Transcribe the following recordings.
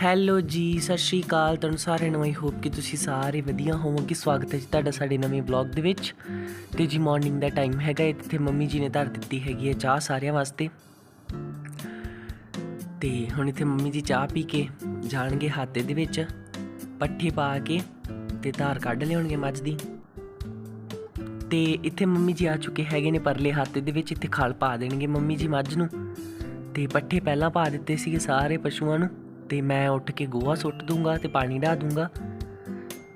Hello ਜੀ, ਸਤਿ ਸ਼੍ਰੀ ਅਕਾਲ। ਤੁਹਾਨੂੰ ਸਾਰਿਆਂ ਨੂੰ ਆਈ ਹੋਪ ਕਿ ਤੁਸੀਂ ਸਾਰੇ ਵਧੀਆ ਹੋਵੋਗੇ। ਸਵਾਗਤ ਹੈ ਜੀ ਤੁਹਾਡਾ ਸਾਡੇ ਨਵੇਂ ਵਲੌਗ ਦੇ ਵਿੱਚ। ਤੇ ਜੀ ਮਾਰਨਿੰਗ ਦਾ ਟਾਈਮ ਹੈਗਾ ਇੱਥੇ ਮੰਮੀ ਜੀ ਨੇ ਧਰ ਦਿੱਤੀ ਹੈਗੀ ਹੈ ਚਾਹ ਸਾਰਿਆਂ ਵਾਸਤੇ। ਤੇ ਹੁਣ ਇੱਥੇ ਮੰਮੀ ਜੀ ਚਾਹ ਪੀ ਕੇ ਜਾਣਗੇ ਹਾਤੇ ਦੇ ਵਿੱਚ, ਪੱਠੇ ਪਾ ਕੇ ਤੇ ਧਾਰ ਕੱਢ ਲਿਆਉਣਗੇ ਮੱਝ ਦੀ। ਤੇ ਇੱਥੇ ਮੰਮੀ ਜੀ ਆ ਚੁੱਕੇ ਹੈਗੇ ਨੇ ਪਰਲੇ ਹਾਤੇ ਦੇ ਵਿੱਚ, ਇੱਥੇ ਖਲ ਪਾ ਦੇਣਗੇ ਮੰਮੀ ਜੀ ਮੱਝ ਨੂੰ। ਤੇ ਪੱਠੇ ਪਹਿਲਾਂ ਪਾ ਦਿੱਤੇ ਸੀਗੇ ਸਾਰੇ ਪਸ਼ੂਆਂ ਨੂੰ। ਤੇ ਮੈਂ ਉੱਠ ਕੇ ਗੋਹਾ ਸੁੱਟ ਦੂੰਗਾ ਤੇ ਪਾਣੀ ਢਾ ਦੂੰਗਾ।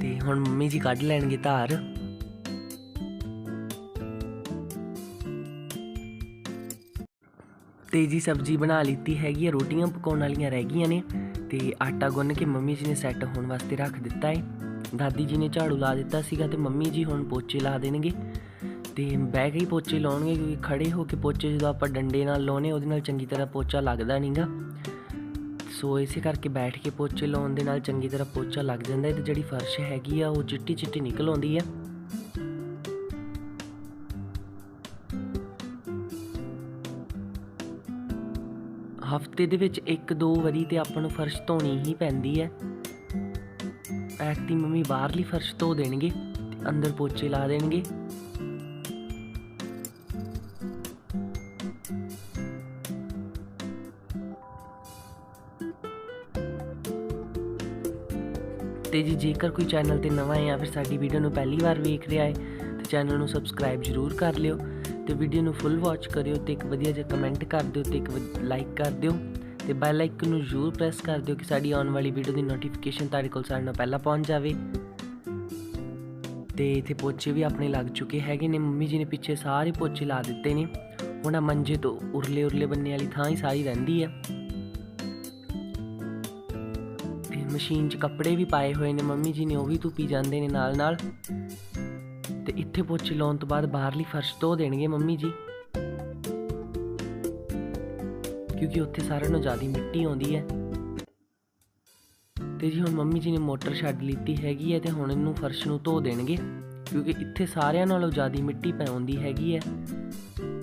ਤੇ ਹੁਣ ਮੰਮੀ ਜੀ ਕੱਢ ਲੈਣਗੇ ਧਾਰ। ਤੇ ਜੀ ਸਬਜ਼ੀ ਬਣਾ ਲਿੱਤੀ ਹੈਗੀ ਆ, ਰੋਟੀਆਂ ਪਕਾਉਣ ਵਾਲੀਆਂ ਰਹਿ ਗਈਆਂ ਨੇ। ਤੇ ਆਟਾ ਗੁੰਨ ਕੇ ਮੰਮੀ ਜੀ ਨੇ ਸੈੱਟ ਹੋਣ ਵਾਸਤੇ ਰੱਖ ਦਿੱਤਾ ਹੈ ਦਾਦੀ ਜੀ ਨੇ ਝਾੜੂ ਲਾ ਦਿੱਤਾ ਸੀਗਾ ਤੇ ਮੰਮੀ ਜੀ ਹੁਣ ਪੋਚੇ ਲਾ ਦੇਣਗੇ। ਤੇ ਬਹਿ ਕੇ ਹੀ ਪੋਚੇ ਲਾਉਣਗੇ ਕਿਉਂਕਿ ਖੜੇ ਹੋ ਕੇ ਪੋਚੇ ਜਦੋਂ ਆਪਾਂ ਡੰਡੇ ਨਾਲ ਲਾਉਨੇ ਉਹਦੇ ਨਾਲ ਚੰਗੀ ਤਰ੍ਹਾਂ ਪੋਚਾ ਲੱਗਦਾ ਨਹੀਂਗਾ ਸੋ ਇਸੇ ਕਰਕੇ ਬੈਠ ਕੇ ਪੋਚੇ ਲਾਉਣ ਦੇ ਨਾਲ ਚੰਗੀ ਤਰ੍ਹਾਂ ਪੋਚਾ ਲੱਗ ਜਾਂਦਾ ਹੈ ਤੇ ਜਿਹੜੀ ਫਰਸ਼ ਹੈਗੀ ਆ, ਉਹ ਚਿੱਟੀ ਚਿੱਟੀ ਨਿਕਲ ਆਉਂਦੀ ਹੈ ਹਫ਼ਤੇ ਦੇ ਵਿੱਚ ਇੱਕ ਦੋ ਵਾਰੀ ਤੇ ਆਪਾਂ ਨੂੰ ਫਰਸ਼ ਧੋਣੀ ਹੀ ਪੈਂਦੀ ਹੈ। ਐਕਟੀ ਮੰਮੀ ਬਾਹਰਲੀ ਫਰਸ਼ ਧੋ ਦੇਣਗੇ ਅੰਦਰ ਪੋਚੇ ਲਾ ਦੇਣਗੇ। ਤੇ ਜੀ ਜੇਕਰ ਕੋਈ ਚੈਨਲ ਤੇ ਨਵਾਂ ਹੈ ਜਾਂ ਫਿਰ ਸਾਡੀ ਵੀਡੀਓ ਨੂੰ ਪਹਿਲੀ ਵਾਰ ਵੇਖ ਰਿਹਾ ਹੈ, ਤੇ ਚੈਨਲ ਨੂੰ ਸਬਸਕ੍ਰਾਈਬ ਜ਼ਰੂਰ ਕਰ ਲਿਓ ਤੇ ਵੀਡੀਓ ਨੂੰ ਫੁੱਲ ਵਾਚ ਕਰਿਓ ਤੇ ਇੱਕ ਵਧੀਆ ਜਿਹਾ ਕਮੈਂਟ ਕਰ ਦਿਓ ਤੇ ਇੱਕ ਲਾਈਕ ਕਰ ਦਿਓ ਤੇ ਬੈਲ ਆਈਕਨ ਨੂੰ ਜ਼ਰੂਰ ਪ੍ਰੈਸ ਕਰ ਦਿਓ ਕਿ ਸਾਡੀ ਆਉਣ ਵਾਲੀ ਵੀਡੀਓ ਦੀ ਨੋਟੀਫਿਕੇਸ਼ਨ ਤੁਹਾਡੇ ਕੋਲ ਸਾਰਿਆਂ ਨਾਲ ਪਹਿਲਾਂ ਪਹੁੰਚ ਜਾਵੇ। ਤੇ ਇੱਥੇ ਪੋਚੇ ਵੀ ਆਪਣੇ ਲੱਗ ਚੁੱਕੇ ਹੈਗੇ ਨੇ, ਮੰਮੀ ਜੀ ਨੇ ਪਿੱਛੇ ਸਾਰੇ ਪੋਚੇ ਲਾ ਦਿੱਤੇ ਨੇ। ਹੁਣ ਮੰਜੇ ਤੋਂ ਉਰਲੇ ਉਰਲੇ ਬੰਨੇ ਵਾਲੀ ਥਾਂ ਹੀ ਸਾਰੀ ਰਹਿੰਦੀ ਹੈ। ਮਸ਼ੀਨ 'ਚ ਕੱਪੜੇ ਵੀ ਪਾਏ ਹੋਏ ਨੇ, ਮੰਮੀ ਜੀ ਨੇ ਉਹ ਵੀ ਧੁੱਪੀ ਜਾਂਦੇ ਨੇ ਨਾਲ ਨਾਲ। ਤੇ ਇੱਥੇ ਪੋਚੇ ਲਾਉਣ ਤੋਂ ਬਾਅਦ ਬਾਹਰਲੀ ਫਰਸ਼ ਧੋ ਦੇਣਗੇ ਮੰਮੀ ਜੀ। ਕਿਉਂਕਿ ਉੱਥੇ ਸਾਰਿਆਂ ਨੂੰ ਜ਼ਿਆਦਾ ਮਿੱਟੀ ਆਉਂਦੀ ਹੈ। ਤੇ ਜੀ ਹੁਣ ਮੰਮੀ ਜੀ ਨੇ ਮੋਟਰ ਛੱਡ ਲਿੱਤੀ ਹੈਗੀ ਹੈ ਤੇ ਹੁਣ ਇਹਨੂੰ ਫਰਸ਼ ਨੂੰ ਧੋ ਦੇਣਗੇ। ਕਿਉਂਕਿ ਇੱਥੇ ਸਾਰਿਆਂ ਨਾਲੋਂ ਜ਼ਿਆਦਾ ਮਿੱਟੀ ਪੈ ਹੈਗੀ ਹੈ।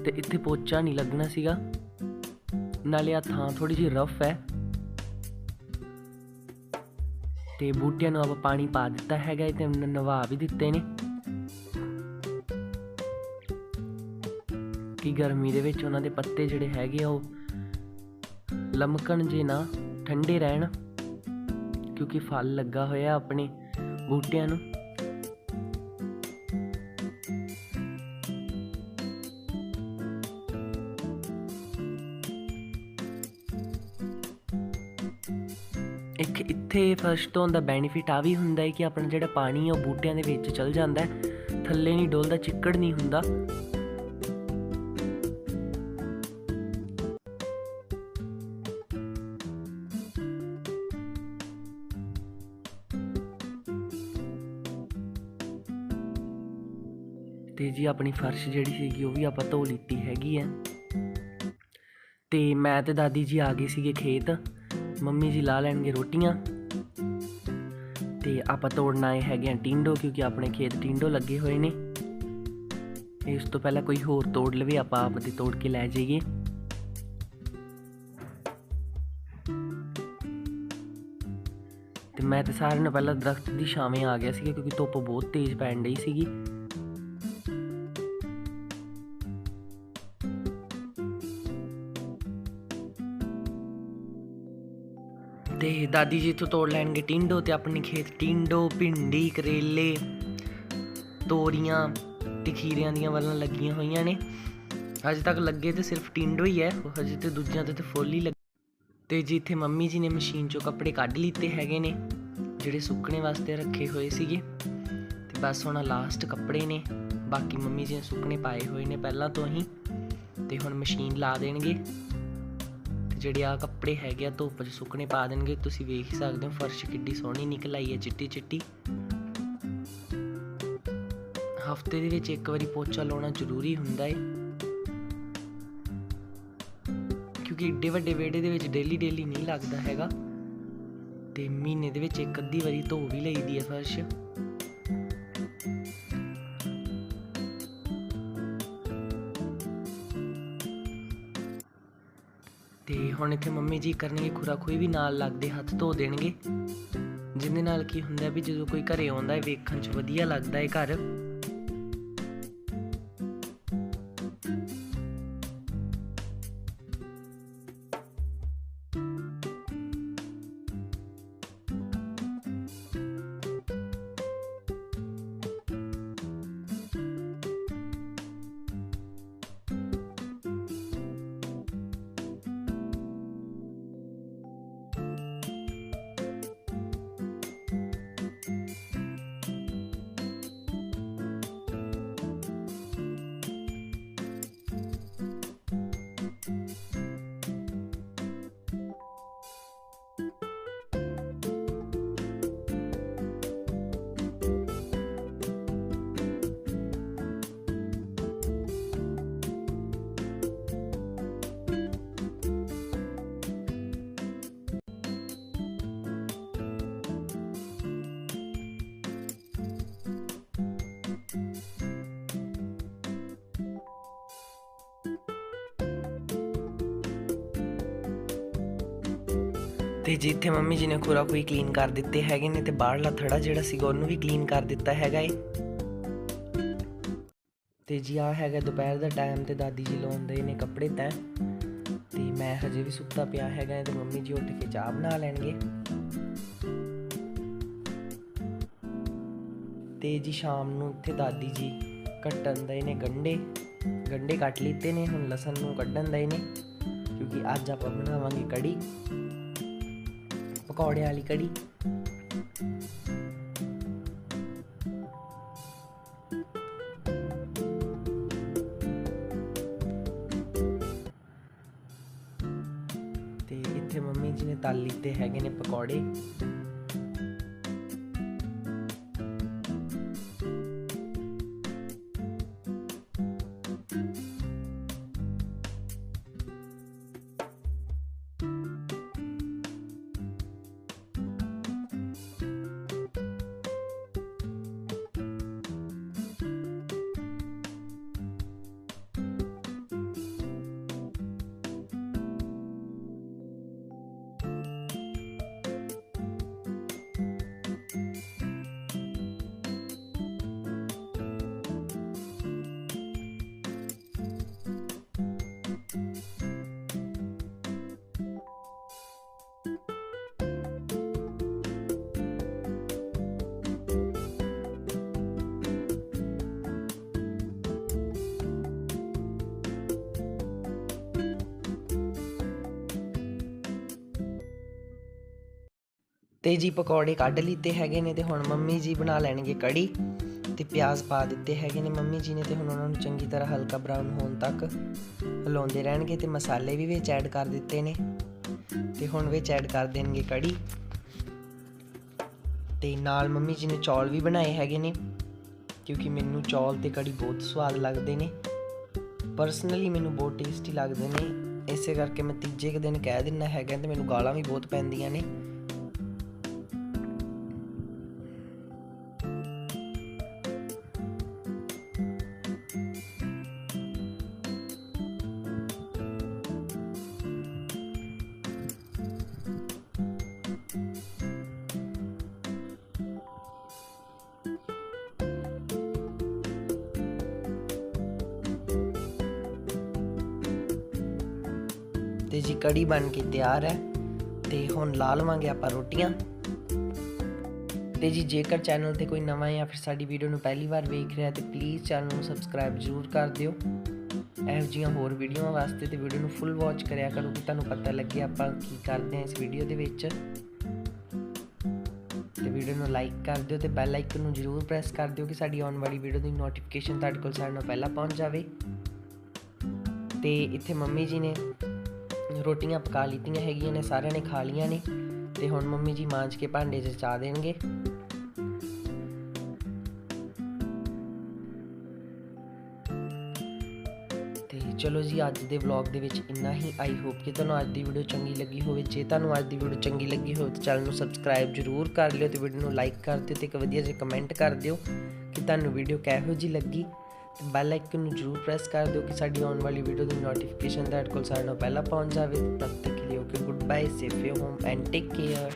ਤੇ ਇੱਥੇ ਪੋਚਾ ਨਹੀਂ ਲੱਗਣਾ ਸੀਗਾ। ਨਾਲੇ ਆ ਥਾਂ ਥੋੜੀ ਜਿਹੀ ਰਫ ਹੈ। ਤੇ ਬੂਟਿਆਂ ਨੂੰ ਆਪਾਂ ਪਾਣੀ ਪਾ ਦਿੱਤਾ ਹੈਗਾ ਹੈ ਤੇ ਨਵਾ ਵੀ ਦਿੱਤੇ ਨੇ। ਕਿ ਗਰਮੀ ਦੇ ਵਿੱਚ ਉਹਨਾਂ ਦੇ ਪੱਤੇ ਜਿਹੜੇ ਹੈਗੇ ਆ ਉਹ ਲਮਕਣ ਜੇ ਨਾ, ਠੰਡੇ ਰਹਿਣ, ਕਿਉਂਕਿ ਫਲ ਲੱਗਾ ਹੋਇਆ ਆਪਣੇ ਬੂਟਿਆਂ ਨੂੰ। ਉੱਥੇ ਇੱਥੇ ਫਰਸ਼ ਤੋਂ ਦਾ ਬੈਨੀਫਿਟ ਆ ਵੀ ਹੁੰਦਾ ਹੈ ਕਿ ਆਪਣਾ ਜਿਹੜਾ ਪਾਣੀ ਹੈ ਉਹ ਬੂਟਿਆਂ ਦੇ ਵਿੱਚ ਚਲ ਜਾਂਦਾ ਹੈ। ਥੱਲੇ ਨਹੀਂ ਡੋਲਦਾ, ਚਿੱਕੜ ਨਹੀਂ ਹੁੰਦਾ। ਤੇ ਜੀ ਆਪਣੀ ਫਰਸ਼ ਜਿਹੜੀ ਸੀਗੀ ਉਹ ਵੀ ਆਪਾਂ ਧੋ ਲਿੱਤੀ ਹੈਗੀ ਹੈ। ਤੇ ਮੈਂ ਤੇ ਦਾਦੀ ਜੀ ਆ ਗਏ ਸੀਗੇ ਖੇਤ। ਮੰਮੀ ਜੀ ਲਾ ਲੈਣਗੇ ਰੋਟੀਆਂ। ਤੇ ਆਪਾਂ ਤੋੜਨ ਆਏ ਹੈਗੇ ਆ ਟਿੰਡੋ, ਕਿਉਂਕਿ ਆਪਣੇ ਖੇਤ ਟਿੰਡੋ ਲੱਗੇ ਹੋਏ ਨੇ। ਇਸ ਤੋਂ ਪਹਿਲਾਂ ਕੋਈ ਹੋਰ ਤੋੜ ਲਵੇ, ਆਪਾਂ ਆਪ ਤੇ ਤੋੜ ਕੇ ਲੈ ਜਾਈਏ। ਤੇ ਮੈਂ ਤੇ ਸਾਰਿਆਂ ਨੂੰ ਪਹਿਲਾਂ ਦਰਖਤ ਦੀ ਛਾਵੇਂ ਆ ਗਿਆ ਸੀਗਾ, ਕਿਉਂਕਿ ਧੁੱਪ ਬਹੁਤ ਤੇਜ਼ ਪੈਣ ਡਈ ਸੀਗੀ। ਦਾਦੀ ਜੀ ਤੋਂ ਤੋੜ ਲੈਣਗੇ ਟਿੰਡੋ ਤੇ ਆਪਣੇ ਖੇਤ ਟਿੰਡੋ, ਭਿੰਡੀ, ਕਰੇਲੇ, ਤੋਰੀਆਂ ਤੇ ਖੀਰਿਆਂ ਦੀਆਂ ਵੱਲਾਂ ਲੱਗੀਆਂ ਹੋਈਆਂ ਨੇ। ਅਜੇ ਤੱਕ ਲੱਗੇ ਤੇ ਸਿਰਫ ਟਿੰਡੋ ਹੀ ਹੈ ਹਜੇ ਤੇ ਦੂਜਿਆਂ ਤੇ ਤੇ ਫੁੱਲ ਹੀ ਲੱਗੇ ਤੇ ਜੀ ਇੱਥੇ ਮੰਮੀ ਜੀ ਨੇ ਮਸ਼ੀਨ ਚੋਂ ਕੱਪੜੇ ਕੱਢ ਲਿੱਤੇ ਹੈਗੇ ਨੇ, ਜਿਹੜੇ ਸੁੱਕਣੇ ਵਾਸਤੇ ਰੱਖੇ ਹੋਏ ਸੀਗੇ। ਤੇ ਬਸ ਹੁਣ ਲਾਸਟ ਕੱਪੜੇ ਨੇ, ਬਾਕੀ ਮੰਮੀ ਜੀ ਨੇ ਸੁੱਕਣੇ ਪਾਏ ਹੋਏ ਨੇ ਪਹਿਲਾਂ ਤੋਂ ਹੀ। ਤੇ ਹੁਣ ਮਸ਼ੀਨ ਲਾ ਦੇਣਗੇ। ਜਿਹੜੇ ਆ ਕੱਪੜੇ ਹੈਗੇ ਆ, ਧੁੱਪ 'ਚ ਸੁੱਕਣੇ ਪਾ ਦੇਣਗੇ। ਤੁਸੀਂ ਵੇਖ ਹੀ ਸਕਦੇ ਹੋ, ਫਰਸ਼ ਕਿੱਡੀ ਸੋਹਣੀ ਨਿਕਲ ਆਈ ਹੈ, ਚਿੱਟੀ ਚਿੱਟੀ। ਹਫ਼ਤੇ ਦੇ ਵਿੱਚ ਇੱਕ ਵਾਰੀ ਪੋਚਾ ਲਾਉਣਾ ਜ਼ਰੂਰੀ ਹੁੰਦਾ ਹੈ ਕਿਉਂਕਿ ਏਡੇ ਵੱਡੇ ਵਿਹੜੇ ਦੇ ਵਿੱਚ ਡੇਲੀ ਡੇਲੀ ਨਹੀਂ ਲੱਗਦਾ ਹੈਗਾ। ਤੇ ਮਹੀਨੇ ਦੇ ਵਿੱਚ ਇੱਕ ਅੱਧੀ ਵਾਰੀ ਧੋ ਵੀ ਲਈਦੀ ਹੈ ਫਰਸ਼। ਹੁਣ ਇੱਥੇ ਮੰਮੀ ਜੀ ਕਰਨਗੇ ਖੁਰਾਖੋਈ ਵੀ ਨਾਲ ਲੱਗਦੇ ਹੱਥ ਧੋ ਦੇਣਗੇ। ਜਿਹਦੇ ਨਾਲ ਕੀ ਹੁੰਦਾ ਵੀ ਜਦੋਂ ਕੋਈ ਘਰੇ ਆਉਂਦਾ ਹੈ, ਵੇਖਣ 'ਚ ਵਧੀਆ ਲੱਗਦਾ ਹੈ ਘਰ। ਤੇ ਜਿੱਥੇ ਮੰਮੀ ਜੀ ਨੇ ਖੁਰਾ ਖੋਈ ਕਲੀਨ ਕਰ ਦਿੱਤੇ ਹੈਗੇ ਨੇ ਤੇ ਬਾਹਰਲਾ ਥੜਾ ਜਿਹੜਾ ਸੀਗਾ ਉਹਨੂੰ ਵੀ ਕਲੀਨ ਕਰ ਦਿੱਤਾ ਹੈਗਾ ਏ। ਤੇ ਜੀ ਆ ਹੈਗਾ ਦੁਪਹਿਰ ਦਾ ਟਾਈਮ ਤੇ ਦਾਦੀ ਜੀ ਲਾਉਂਦੇ ਨੇ ਕੱਪੜੇ ਤੈਂ। ਤੇ ਮੈਂ ਹਜੇ ਵੀ ਸੁੱਤਾ ਪਿਆ ਹੈਗਾ ਤੇ ਮੰਮੀ ਜੀ ਉੱਠ ਕੇ ਚਾਹ ਬਣਾ ਲੈਣਗੇ। ਤੇ ਜੀ ਸ਼ਾਮ ਨੂੰ ਇੱਥੇ ਦਾਦੀ ਜੀ ਕੱਟਣ ਦੇ ਨੇ ਗੰਡੇ। ਗੰਡੇ ਕੱਟ ਲਿੱਤੇ ਨੇ, ਹੁਣ ਲਸਣ ਨੂੰ ਕੱਢਣ ਦੇ ਨੇ, ਕਿਉਂਕਿ ਅੱਜ ਆਪਾਂ ਬਣਾਵਾਂਗੇ ਕੜੀ। ਪਕੌੜੇ ਵਾਲੀ ਕੜੀ। ਤੇ ਇੱਥੇ ਮੰਮੀ ਜੀ ਨੇ ਤਲ ਲਿੱਤੇ ਹੈਗੇ ਨੇ ਪਕੌੜੇ। ਤੇ ਜੀ ਪਕੌੜੇ ਕੱਢ ਲਿੱਤੇ ਹੈਗੇ ਨੇ ਤੇ ਹੁਣ ਮੰਮੀ ਜੀ ਬਣਾ ਲੈਣਗੇ ਕੜੀ ਤੇ ਪਿਆਜ਼ ਪਾ ਦਿੱਤੇ ਹੈਗੇ ਨੇ। ਮੰਮੀ ਜੀ ਨੇ ਤੇ ਹੁਣ ਉਹਨਾਂ ਨੂੰ ਚੰਗੀ ਤਰ੍ਹਾਂ ਹਲਕਾ ਬਰਾਊਨ ਹੋਣ ਤੱਕ ਹਿਲਾਉਂਦੇ ਰਹਿਣਗੇ ਤੇ ਮਸਾਲੇ ਵੀ ਵਿੱਚ ਐਡ ਕਰ ਦਿੱਤੇ ਨੇ। ਤੇ ਹੁਣ ਵਿੱਚ ਐਡ ਕਰ ਦੇਣਗੇ ਕੜੀ ਤੇ ਨਾਲ ਮੰਮੀ ਜੀ ਨੇ ਚੌਲ ਵੀ ਬਣਾਏ ਹੈਗੇ ਨੇ, ਕਿਉਂਕਿ ਮੈਨੂੰ ਚੌਲ ਤੇ ਕੜੀ ਬਹੁਤ ਸਵਾਦ ਲੱਗਦੇ ਨੇ। ਪਰਸਨਲੀ ਮੈਨੂੰ ਬਹੁਤ ਟੇਸਟੀ ਲੱਗਦੇ ਨੇ। ਇਸੇ ਕਰਕੇ ਮੈਂ ਤੀਜੇ ਕੁ ਦਿਨ ਕਹਿ ਦਿੰਦਾ ਹੈਗਾ ਤੇ ਮੈਨੂੰ ਗਾਲਾਂ ਵੀ ਬਹੁਤ ਪੈਂਦੀਆਂ ਨੇ। ਤੇ ਜੀ ਕੜੀ ਬਣ ਕੇ ਤਿਆਰ ਹੈ ਤੇ ਹੁਣ ਲਾ ਲਵਾਂਗੇ ਆਪਾਂ ਰੋਟੀਆਂ। ਤੇ ਜੀ ਜੇਕਰ ਚੈਨਲ ਤੇ ਕੋਈ ਨਵਾਂ ਜਾਂ ਫਿਰ ਸਾਡੀ ਵੀਡੀਓ ਨੂੰ ਪਹਿਲੀ ਵਾਰ ਵੇਖ ਰਿਹਾ ਤੇ ਪਲੀਜ਼ ਚੈਨਲ ਨੂੰ ਸਬਸਕ੍ਰਾਈਬ ਜ਼ਰੂਰ ਕਰ ਦਿਓ। ਇਹੋ ਜਿਹੀਆਂ ਹੋਰ ਵੀਡੀਓਆਂ ਵਾਸਤੇ ਤੇ ਵੀਡੀਓ ਨੂੰ ਫੁੱਲ ਵਾਚ ਕਰਿਆ ਕਰੋ ਕਿ ਤੁਹਾਨੂੰ ਪਤਾ ਲੱਗੇ ਆਪਾਂ ਕੀ ਕਰਦੇ ਹਾਂ ਇਸ ਵੀਡੀਓ ਦੇ ਵਿੱਚ। ਤੇ ਵੀਡੀਓ ਨੂੰ ਲਾਈਕ ਕਰ ਦਿਓ ਤੇ ਬੈਲ ਆਈਕਨ ਨੂੰ ਜ਼ਰੂਰ ਪ੍ਰੈਸ ਕਰ ਦਿਓ ਕਿ ਸਾਡੀ ਆਉਣ ਵਾਲੀ ਵੀਡੀਓ ਦੀ ਨੋਟੀਫਿਕੇਸ਼ਨ ਤੁਹਾਡੇ ਕੋਲ ਸਾਰਿਆਂ ਨਾਲੋਂ ਪਹਿਲਾਂ ਪਹੁੰਚ ਜਾਵੇ। ਤੇ ਇੱਥੇ ਮੰਮੀ ਜੀ ਨੇ ਰੋਟੀਆਂ ਪਕਾ ਲਿੱਤੀਆਂ ਹੈਗੀਆਂ ਨੇ, ਸਾਰਿਆਂ ਨੇ ਖਾ ਲੀਆਂ ਨੇ ਤੇ ਹੁਣ ਮੰਮੀ ਜੀ ਮਾਂਜ ਕੇ ਭਾਂਡੇ 'ਚ ਚਾ ਦੇਣਗੇ। ਤੇ ਚਲੋ ਜੀ, ਅੱਜ ਦੇ ਵਲੌਗ ਦੇ ਵਿੱਚ ਇੰਨਾ ਹੀ। ਆਈ ਹੋਪ ਕਿ ਤੁਹਾਨੂੰ ਅੱਜ ਦੀ ਵੀਡੀਓ ਚੰਗੀ ਲੱਗੀ ਹੋਵੇ। ਜੇ ਤੁਹਾਨੂੰ ਅੱਜ ਦੀ ਵੀਡੀਓ ਚੰਗੀ ਲੱਗੀ ਹੋਵੇ ਤਾਂ ਚੈਨਲ ਨੂੰ ਸਬਸਕ੍ਰਾਈਬ ਜ਼ਰੂਰ ਕਰ ਲਿਓ ਤੇ ਵੀਡੀਓ ਨੂੰ ਲਾਈਕ ਕਰ ਦਿਓ ਤੇ ਇੱਕ ਵਧੀਆ ਜਿਹਾ ਕਮੈਂਟ ਕਰ ਦਿਓ ਕਿ ਤੁਹਾਨੂੰ ਵੀਡੀਓ ਕਿਹੋ ਜਿਹੀ ਲੱਗੀ। ਬੈਲ ਆਈਕਨ ਨੂੰ ਜ਼ਰੂਰ ਪ੍ਰੈਸ ਕਰ ਦਿਓ ਕਿ ਸਾਡੀ ਆਉਣ ਵਾਲੀ ਵੀਡੀਓ ਦੀ ਨੋਟੀਫਿਕੇਸ਼ਨ ਤੁਹਾਡੇ ਕੋਲ ਸਾਰਿਆਂ ਨਾਲੋਂ ਪਹਿਲਾਂ ਪਹੁੰਚ ਜਾਵੇ। ਤਦ ਤੱਕ ਲਈ okay good bye safe you home and take care